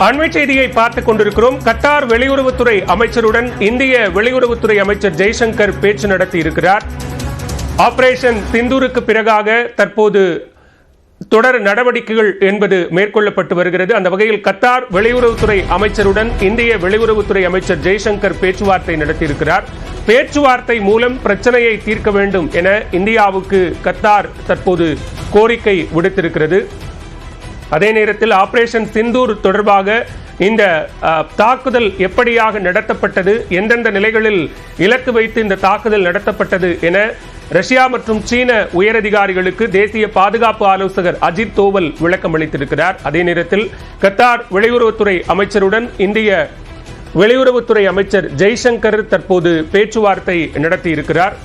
அண்மை செய்தியை பார்த்துக் கொண்டிருக்கிறோம். கத்தார் வெளியுறவுத்துறை அமைச்சருடன் இந்திய வெளியுறவுத்துறை அமைச்சர் ஜெய்சங்கர் பேச்சு நடத்தி இருக்கிறார். ஆபரேஷன் சிந்தூருக்கு பிறகாக தற்போது தொடர் நடவடிக்கைகள் என்பது மேற்கொள்ளப்பட்டு வருகிறது. அந்த வகையில் கத்தார் வெளியுறவுத்துறை அமைச்சருடன் இந்திய வெளியுறவுத்துறை அமைச்சர் ஜெய்சங்கர் பேச்சுவார்த்தை நடத்தியிருக்கிறார். பேச்சுவார்த்தை மூலம் பிரச்சனையை தீர்க்க வேண்டும் என இந்தியாவுக்கு கத்தார் தற்போது கோரிக்கை விடுத்திருக்கிறது. அதே நேரத்தில் ஆபரேஷன் சிந்தூர் தொடர்பாக இந்த தாக்குதல் எப்படியாக நடத்தப்பட்டது எந்தெந்த நிலைகளில் இலக்கு வைத்து இந்த தாக்குதல் நடத்தப்பட்டது என ரஷ்யா மற்றும் சீன உயரதிகாரிகளுக்கு தேசிய பாதுகாப்பு ஆலோசகர் அஜித் தோவல் விளக்கம் அளித்திருக்கிறார். அதே நேரத்தில் கத்தார் வெளியுறவுத்துறை அமைச்சருடன் இந்திய வெளியுறவுத்துறை அமைச்சர் ஜெய்சங்கர் தற்போது பேச்சுவார்த்தை நடத்தியிருக்கிறார்.